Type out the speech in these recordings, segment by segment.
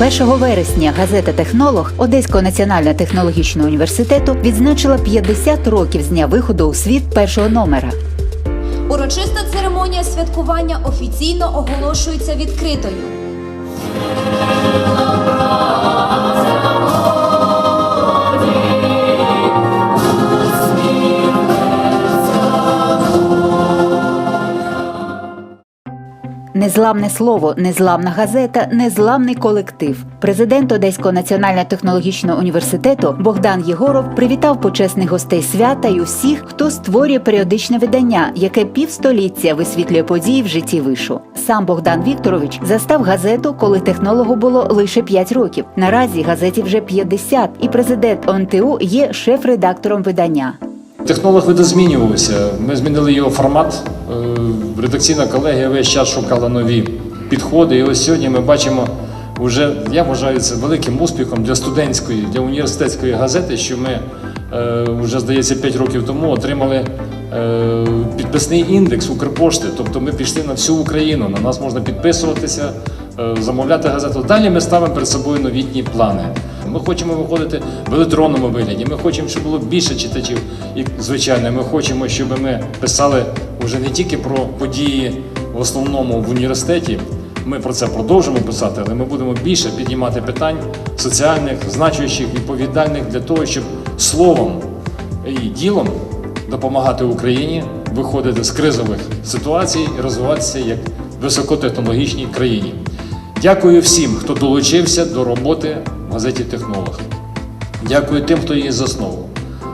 1 вересня газета Технолог Одеського національного технологічного університету відзначила 50 років з дня виходу у світ першого номера. Урочиста церемонія святкування офіційно оголошується відкритою. Незламне слово, незламна газета, незламний колектив. Президент Одеського національного технологічного університету Богдан Єгоров привітав почесних гостей свята і усіх, хто створює періодичне видання, яке півстоліття висвітлює події в житті вишу. Сам Богдан Вікторович застав газету, коли технологу було лише 5 років. Наразі газеті вже 50, і президент ОНТУ є шеф-редактором видання. Технолог видозмінювався. Ми змінили його формат. Е, Редакційна колегія весь час шукала нові підходи. І ось сьогодні ми бачимо вже, я вважаю це великим успіхом для студентської, для університетської газети, що ми е, вже, здається, 5 років тому отримали е, підписний індекс Укрпошти. Тобто ми пішли на всю Україну. На нас можна підписуватися, замовляти газету. Далі ми ставимо перед собою новітні плани. Ми хочемо виходити в електронному вигляді. Ми хочемо, щоб було більше читачів. І звичайно, ми хочемо, щоб ми писали вже не тільки про події в основному в університеті. Ми про це продовжимо писати, але ми будемо більше піднімати питань соціальних, значущих, відповідальних для того, щоб словом і ділом допомагати Україні виходити з кризових ситуацій і розвиватися як високотехнологічній країні. Дякую всім, хто долучився до роботи газеті Технолог. Дякую тим, хто її заснував.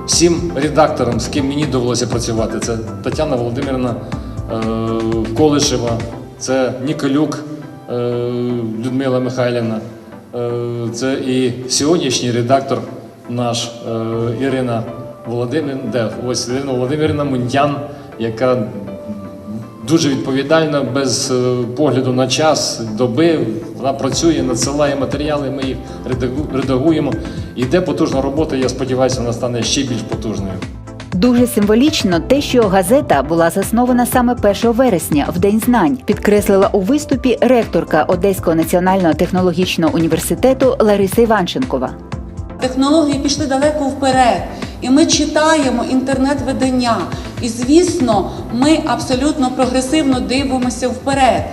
Всім редакторам, з ким мені довелося працювати, це Тетяна Володимирівна е, Колишева, це Ніколюк е, Людмила Михайлівна, е, це і сьогоднішній редактор наш Ірина Володимир, де ось Ірина Володимирівна Мунтян, яка дуже відповідально, без е, погляду на час, доби. Вона працює, надсилає матеріали, ми їх редагуємо. Іде потужна робота, я сподіваюся, вона стане ще більш потужною. Дуже символічно те, що газета була заснована саме 1 вересня, в День знань, підкреслила у виступі ректорка Одеського національного технологічного університету Лариса Іванченкова. Технології пішли далеко вперед, і ми читаємо інтернет-видання. І звісно, ми абсолютно прогресивно дивимося вперед.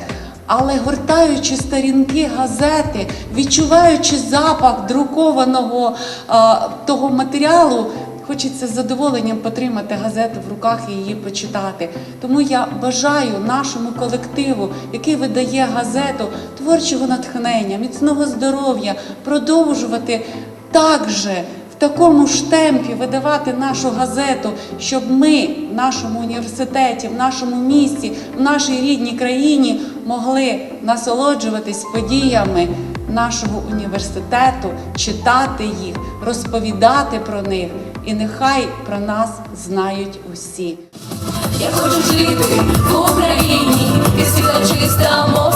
Але гортаючи сторінки газети, відчуваючи запах друкованого а, того матеріалу, хочеться з задоволенням потримати газету в руках і її почитати. Тому я бажаю нашому колективу, який видає газету, творчого натхнення, міцного здоров'я, продовжувати так же такому ж темпі видавати нашу газету, щоб ми в нашому університеті, в нашому місті, в нашій рідній країні могли насолоджуватись подіями нашого університету, читати їх, розповідати про них, і нехай про нас знають усі. Я хочу жити в Україні, і світа чиста, мов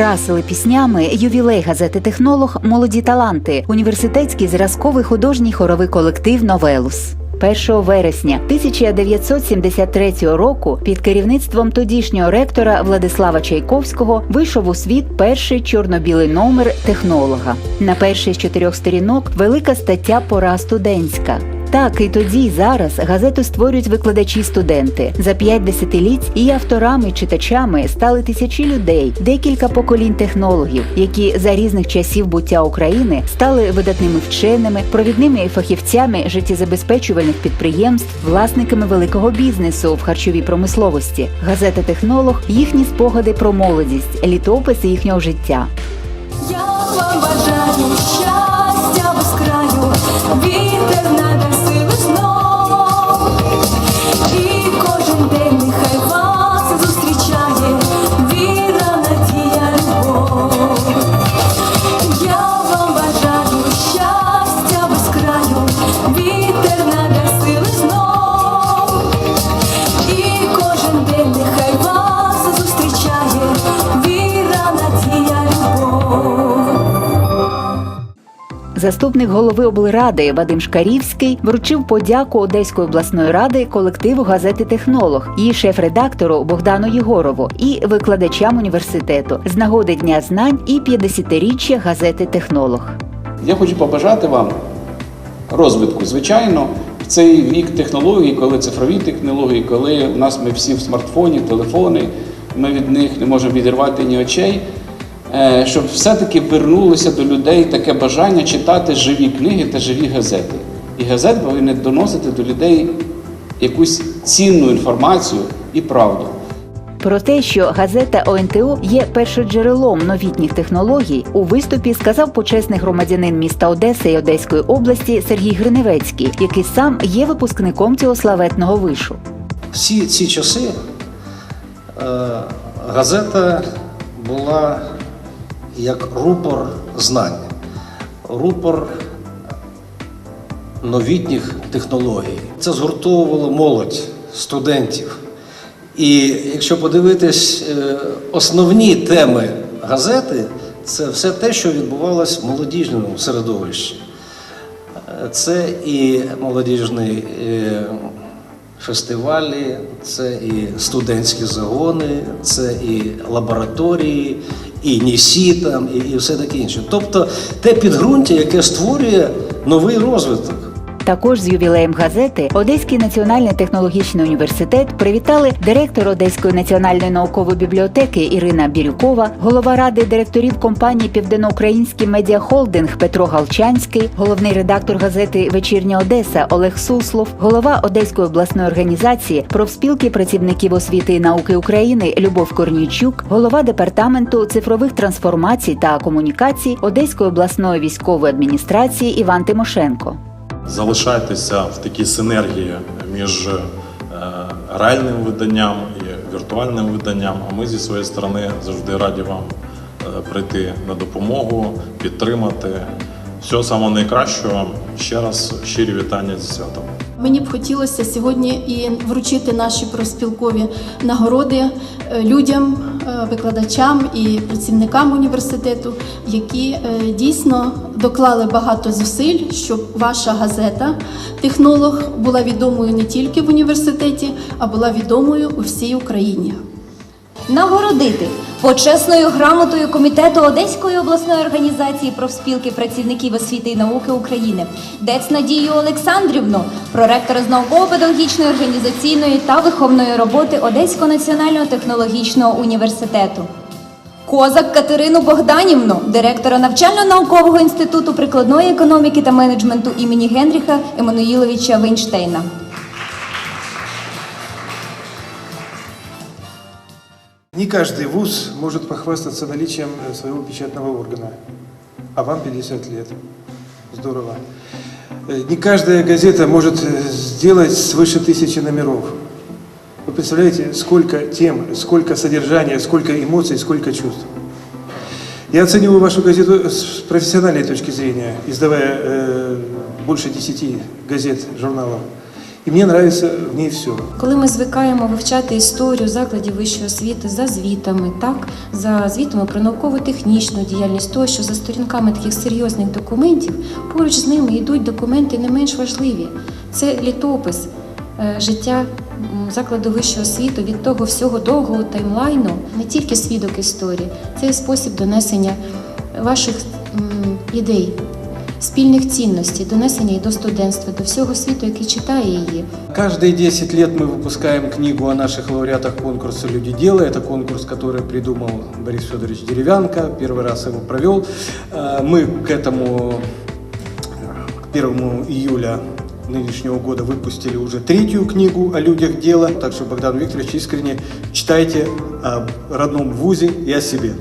Прикрасили піснями ювілей газети Технолог Молоді таланти, університетський зразковий художній хоровий колектив Новелус. 1 вересня 1973 року під керівництвом тодішнього ректора Владислава Чайковського вийшов у світ перший чорно-білий номер технолога. На першій з чотирьох сторінок велика стаття Пора студентська. Так і тоді, і зараз газету створюють викладачі студенти. За п'ять десятиліть і авторами, читачами стали тисячі людей, декілька поколінь технологів, які за різних часів буття України стали видатними вченими, провідними фахівцями життєзабезпечувальних підприємств, власниками великого бізнесу в харчовій промисловості. Газета Технолог їхні спогади про молодість, літописи їхнього життя. Я вам бажаю щастя Заступник голови облради Вадим Шкарівський вручив подяку Одеської обласної ради колективу газети Технолог, її шеф-редактору Богдану Єгорову і викладачам університету з нагоди Дня знань і 50-річчя газети Технолог. Я хочу побажати вам розвитку. Звичайно, цей вік технологій, коли цифрові технології, коли в нас ми всі в смартфоні, телефони, ми від них не можемо відірвати ні очей. Е, Щоб все-таки вернулося до людей таке бажання читати живі книги та живі газети. І газети повинні доносити до людей якусь цінну інформацію і правду. Про те, що газета ОНТО є першоджерелом новітніх технологій, у виступі сказав почесний громадянин міста Одеси і Одеської області Сергій Гриневецький, який сам є випускником цього славетного вишу. всі ці часи е, газета була як рупор знань, рупор новітніх технологій. Це згуртовувало молодь, студентів. І якщо подивитись е, основні теми газети, це все те, що відбувалось в молодіжному середовищі. Це і молодіжний е, фестивалі, це і студентські загони, це і лабораторії, і НІСІ там, і, і все таке інше. Тобто те підґрунтя, яке створює новий розвиток. Також з ювілеєм газети Одеський національний технологічний університет привітали директор Одеської національної наукової бібліотеки Ірина Бірюкова, голова ради директорів компанії Південноукраїнський медіахолдинг Петро Галчанський, головний редактор газети Вечірня Одеса Олег Суслов, голова Одеської обласної організації профспілки працівників освіти і науки України Любов Корнійчук, голова департаменту цифрових трансформацій та комунікацій Одеської обласної військової адміністрації Іван Тимошенко. Залишайтеся в такій синергії між е, реальним виданням і віртуальним виданням. А ми зі своєї сторони завжди раді вам е, прийти на допомогу, підтримати. Всього самого найкращого. Ще раз щирі вітання зі святом. Мені б хотілося сьогодні і вручити наші проспілкові нагороди е, людям, е, викладачам і працівникам університету, які е, дійсно доклали багато зусиль, щоб ваша газета Технолог була відомою не тільки в університеті, а була відомою у всій Україні. Нагородити почесною грамотою комітету Одеської обласної організації профспілки працівників освіти і науки України, Дец Надію Олександрівну, проректора з науково-педагогічної організаційної та виховної роботи Одеського національного технологічного університету. Козак Катерину Богданівну, директора навчально-наукового інституту прикладної економіки та менеджменту імені Генріха Еммануїловича Вейнштейна. Не каждый вуз может похвастаться наличием э, своего печатного органа, а вам 50 лет. Здорово. Э, Не каждая газета может э, сделать свыше тысячи номеров. Вы представляете, сколько тем, сколько содержания, сколько эмоций, сколько чувств. Я оцениваю вашу газету с профессиональной точки зрения, издавая э, больше 10 газет, журналов. И мне нравится в ней все. Коли ми звикаємо вивчати історію закладів вищої освіти за звітами, так за звітами про науково-технічну діяльність, тощо за сторінками таких серйозних документів, поруч з ними йдуть документи не менш важливі. Це літопис е, життя закладу вищої освіти від того всього довгого таймлайну, не тільки свідок історії, це і спосіб донесення ваших ідей Спільних цінностей, донесення і до студентства, до всього світу, який читає її. Каждые 10 лет мы выпускаем книгу о наших лауреатах конкурса «Люди дела». Это конкурс, который придумал Борис Федорович Деревянко. Первый раз его провел. Э, Мы к этому, к 1 июля нынешнего года выпустили уже третью книгу о людях дела. Так что, Богдан Викторович, искренне читайте о родном вузе и о себе.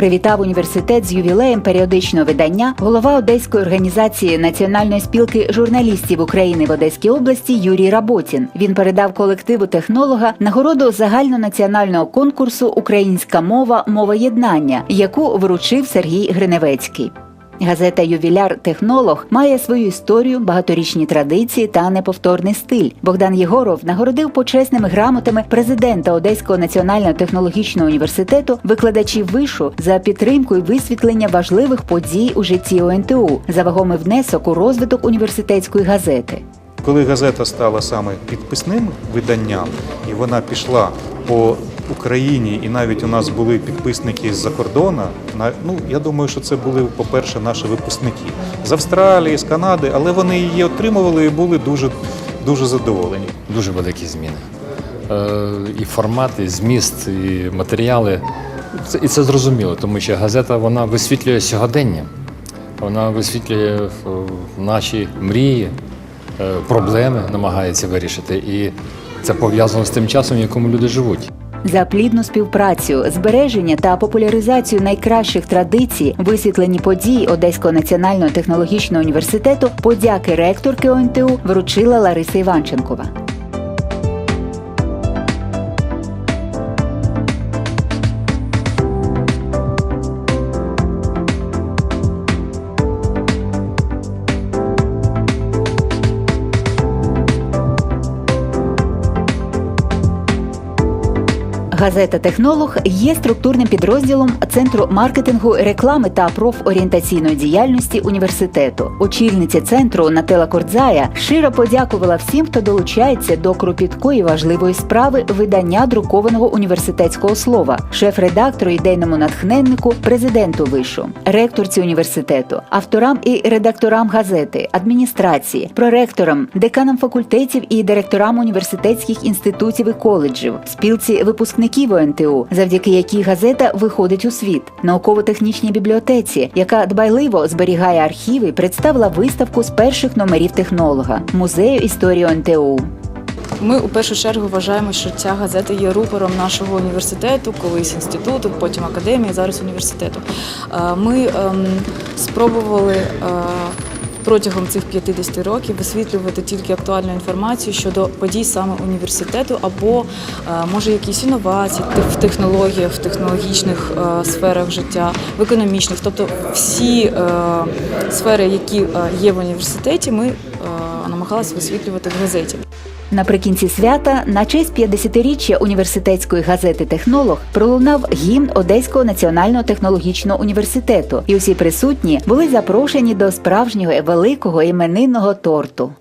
Привітав університет з ювілеєм періодичного видання голова Одеської організації Національної спілки журналістів України в Одеській області Юрій Работін. Він передав колективу технолога нагороду загальнонаціонального конкурсу Українська мова мова єднання, яку вручив Сергій Гриневецький. Газета Ювіляр Технолог має свою історію, багаторічні традиції та неповторний стиль. Богдан Єгоров нагородив почесними грамотами президента Одеського національного технологічного університету викладачів вишу за підтримку і висвітлення важливих подій у житті ОНТУ за вагомий внесок у розвиток університетської газети. Коли газета стала саме підписним виданням, і вона пішла по Україні, і навіть у нас були підписники з-за кордону, ну я думаю, що це були, по-перше, наші випускники з Австралії, з Канади, але вони її отримували і були дуже, дуже задоволені. дуже великі зміни. Е, І формат, і зміст, і матеріали. Це- І це зрозуміло, тому що газета вона висвітлює сьогодення, вона висвітлює е, наші мрії, е, проблеми намагається вирішити. І це пов'язано з тим часом, в якому люди живуть. За плідну співпрацю, збереження та популяризацію найкращих традицій, висвітлені події Одеського національного технологічного університету, подяки ректорки ОНТУ вручила Лариса Іванченкова. Газета Технолог є структурним підрозділом Центру маркетингу, реклами та профорієнтаційної діяльності університету. Очільниця центру Нателла Кордзая щиро подякувала всім, хто долучається до кропіткої важливої справи видання друкованого університетського слова, шеф-редактору, ідейному натхненнику, президенту вишу, ректорці університету, авторам і редакторам газети, адміністрації, проректорам, деканам факультетів і директорам університетських інститутів і коледжів, спілці випускників ОНТУ, завдяки якій газета виходить у світ, науково-технічній бібліотеці, яка дбайливо зберігає архіви, представила виставку з перших номерів технолога музею історії ОНТУ. Ми у першу чергу вважаємо, що ця газета є рупором нашого університету, колись інституту, потім академії, зараз університету. Е, Ми ем, спробували е, протягом цих 50 років висвітлювати тільки актуальну інформацію щодо подій саме університету або е, може якісь інновації в технологіях, в технологічних е, сферах життя, в економічних, тобто всі е, сфери, які є в університеті, ми намагалися висвітлювати в газеті. Наприкінці свята, на честь 50-річчя університетської газети Технолог пролунав гімн Одеського національного технологічного університету, і усі присутні були запрошені до справжнього великого іменинного торту.